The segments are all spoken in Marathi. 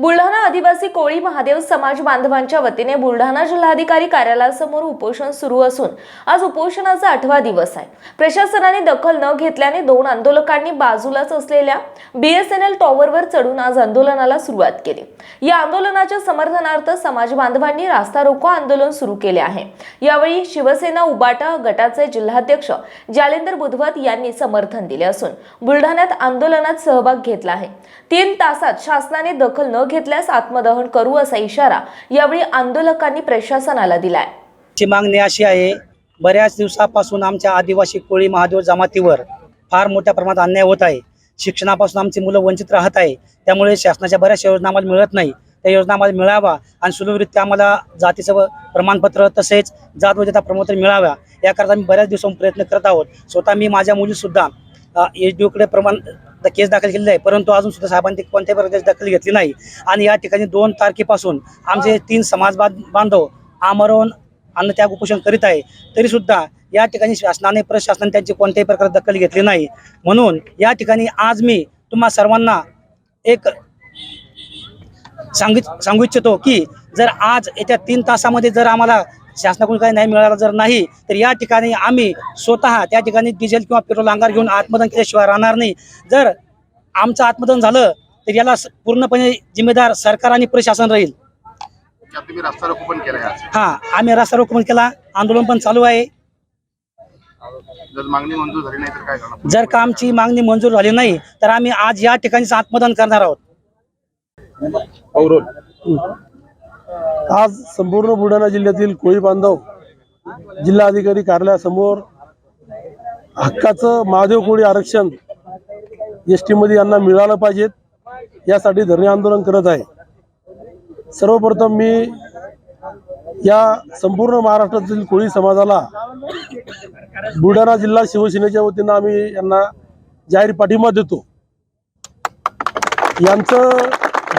बुलढाणा आदिवासी कोळी महादेव समाज बांधवांच्या वतीने बुलढाणा जिल्हाधिकारी कार्यालयासमोर उपोषण सुरू असून आज उपोषणाचा आठवा दिवस आहे. प्रशासनाने दखल न घेतल्याने दोन आंदोलकांनी बाजूलाच असलेल्या बीएसएनएल टॉवरवर चढून आज आंदोलनाला सुरुवात केली. या आंदोलनाच्या समर्थनार्थ समाज बांधवांनी रास्ता रोको आंदोलन सुरू केले आहे. यावेळी शिवसेना उबाटा गटाचे जिल्हाध्यक्ष जालेंदर बुधवत यांनी समर्थन दिले असून बुलढाण्यात आंदोलनात सहभाग घेतला आहे. तीन तासात शासनाने दखल न घेतल्यास आत्मदहन करू असा इशारा यावेळी आंदोलकांनी प्रशासनाला दिलाय. ची मागणी अशी आहे बऱ्याच दिवसापासून आमच्या आदिवासी कोळी महादेव जमातीवर फार मोठ्या प्रमाणात अन्याय होत आहे. शिक्षणापासून आमची मुलं वंचित राहत आहे. त्यामुळे शासनाच्या बऱ्याचशा योजना आम्हाला मिळत नाही. त्या योजना आम्हाला मिळावा आणि सुलभरित्या आम्हाला जातीचं प्रमाणपत्र तसेच जात वजेता प्रमाणपत्र मिळाव्या याकरता आम्ही बऱ्याच दिवसांपासून प्रयत्न करत आहोत. स्वतः मी माझ्या मुलीसुद्धा एच डी ओकडे प्रमाण केस दाखल केलेली आहे. परंतु अजून सुद्धा साहेबांनी कोणत्याही प्रकारची दखल घेतली नाही. आणि या ठिकाणी दोन तारखेपासून आमचे तीन समाज बांधव आमरण अन्नत्याग उपोषण करीत आहे. तरी सुद्धा या ठिकाणी शासनाने प्रशासनाने त्यांची कोणत्याही प्रकारे दखल घेतली नाही. म्हणून या ठिकाणी आज मी तुम्हा सर्वांना एक सांगित सांगू इच्छितो की जर आज येत्या तीन तासामध्ये जर आम्हाला शासनाकडून काही नाही मिळाला जर नाही तर या ठिकाणी आम्ही स्वतः त्या ठिकाणी डिझेल किंवा पेट्रोल अंगार घेऊन आत्मदहन केल्याशिवाय राहणार नाही. जर आमचं आत्मदहन झालं तर याला पूर्णपणे जिम्मेदार सरकार आणि प्रशासन राहील. त्यात तुम्ही रस्ता रोको पण केलाय आज. हा आम्ही रस्ता रोको पण केला आंदोलन पण चालू आहे. जर मागणी मंजूर झाली नाही तर काय करणार? जर का आमची मागणी मंजूर झाली नाही तर आम्ही आज या ठिकाणीच आत्मदान करणार आहोत. आज संपूर्ण बुलढाणा जिल्ह्यातील कोळी बांधव जिल्हाधिकारी कार्यालयासमोर हक्काचं महादेव कोळी आरक्षण एस टीमध्ये यांना मिळालं पाहिजेत यासाठी धरणे आंदोलन करत आहे. सर्वप्रथम मी या संपूर्ण महाराष्ट्रातील कोळी समाजाला बुलढाणा जिल्हा शिवसेनेच्या वतीनं आम्ही यांना जाहीर पाठिंबा देतो. यांचं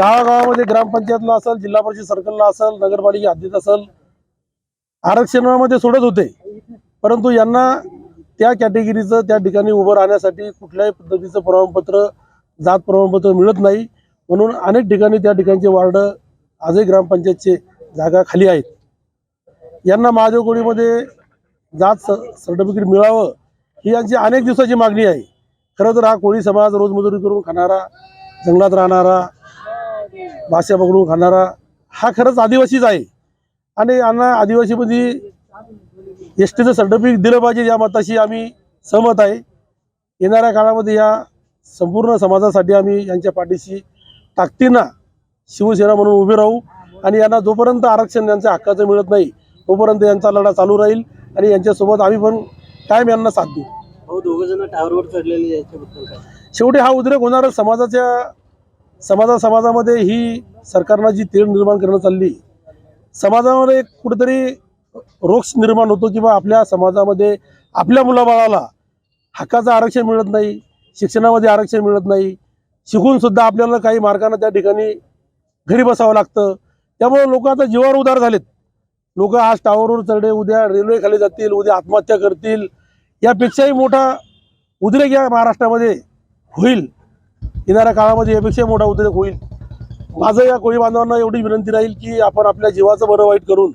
गावागावामध्ये ग्रामपंचायतला असेल जिल्हा परिषद सर्कलला असेल नगरपालिका हद्दीत असेल आरक्षणामध्ये सोडत होते. परंतु यांना त्या कॅटेगरीचं त्या ठिकाणी उभं राहण्यासाठी कुठल्याही पद्धतीचं प्रमाणपत्र जात प्रमाणपत्र मिळत नाही. म्हणून अनेक ठिकाणी त्या ठिकाणचे वार्ड आजही ग्रामपंचायतचे जागा खाली आहेत. यांना महादेव कोळीमध्ये जात सर्टिफिकेट मिळावं ही यांची अनेक दिवसाची मागणी आहे. खरं तर हा कोळी समाज रोजमजुरी करून खाणारा जंगलात राहणारा भाषा पकडून खाणारा हा खरंच आदिवासीच आहे. आणि यांना आदिवासीमध्ये एस टीचं सर्टिफिकेट दिलं पाहिजे या मताशी आम्ही सहमत आहे. येणाऱ्या काळामध्ये या संपूर्ण समाजासाठी आम्ही यांच्या पाठीशी ताकदीनं शिवसेना म्हणून उभे राहू आणि यांना जोपर्यंत आरक्षण यांच्या हक्काचं मिळत नाही तोपर्यंत यांचा लढा चालू राहील आणि यांच्यासोबत आम्ही पण कायम यांना साथ देऊ. दोघ जण टावरवर चढलेले याच्याबद्दल काय? शेवटी हा उद्रेक होणार समाजाच्या समाजा समाजामध्ये ही सरकारनं जी तेढ निर्माण करणं चालली समाजामध्ये एक कुठेतरी रोष निर्माण होतो किंवा आपल्या समाजामध्ये आपल्या मुलाबाळाला हक्काचं आरक्षण मिळत नाही शिक्षणामध्ये आरक्षण मिळत नाही शिकूनसुद्धा आपल्याला काही मार्गाने त्या ठिकाणी घरी बसावं लागतं. त्यामुळे लोक आता जीवावर उदार झालेत. लोक आज टावरवर चढे उद्या रेल्वे खाली जातील उद्या आत्महत्या करतील. यापेक्षाही मोठा उद्रेक या महाराष्ट्रामध्ये होईल. येणाऱ्या काळामध्ये यापेक्षा मोठा उद्रेक होईल. माझं या कोळी बांधवांना एवढी विनंती राहील की आपण आपल्या जीवाचं बरं वाईट करून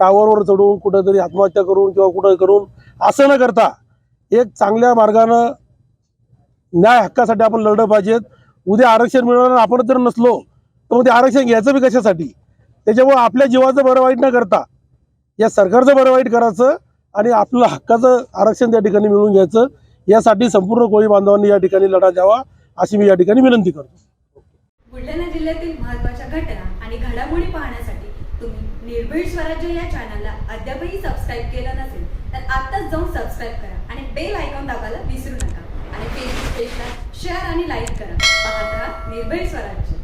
टावरवर चढून कुठंतरी आत्महत्या करून किंवा कुठं करून असं न करता एक चांगल्या मार्गानं न्याय हक्कासाठी आपण लढलं पाहिजेत. उद्या आरक्षण मिळवणार आपण जर नसलो तर मग ते आरक्षण घ्यायचं बी कशासाठी? त्याच्यामुळे आपल्या जीवाचं बरं वाईट न करता या सरकारचं बरं वाईट करायचं आणि आपलं हक्काचं आरक्षण त्या ठिकाणी मिळवून घ्यायचं. यासाठी संपूर्ण कोळी बांधवांनी या ठिकाणी लढा द्यावा. अशी मी या ठिकाणी विनंती करतो. बुलढाणा जिल्ह्यातील महत्त्वाच्या घटना आणि घडामोडी पाहण्यासाठी तुम्ही निर्भीड स्वराज्य या चॅनलला अद्यापही सबस्क्राईब केलं नसेल तर आत्ताच जाऊन सबस्क्राईब करा आणि बेल आयकॉन दाबायला विसरू नका. आणि फेसबुक पेजला शेअर आणि लाईक करा. पाहत राहा निर्भीड स्वराज्य.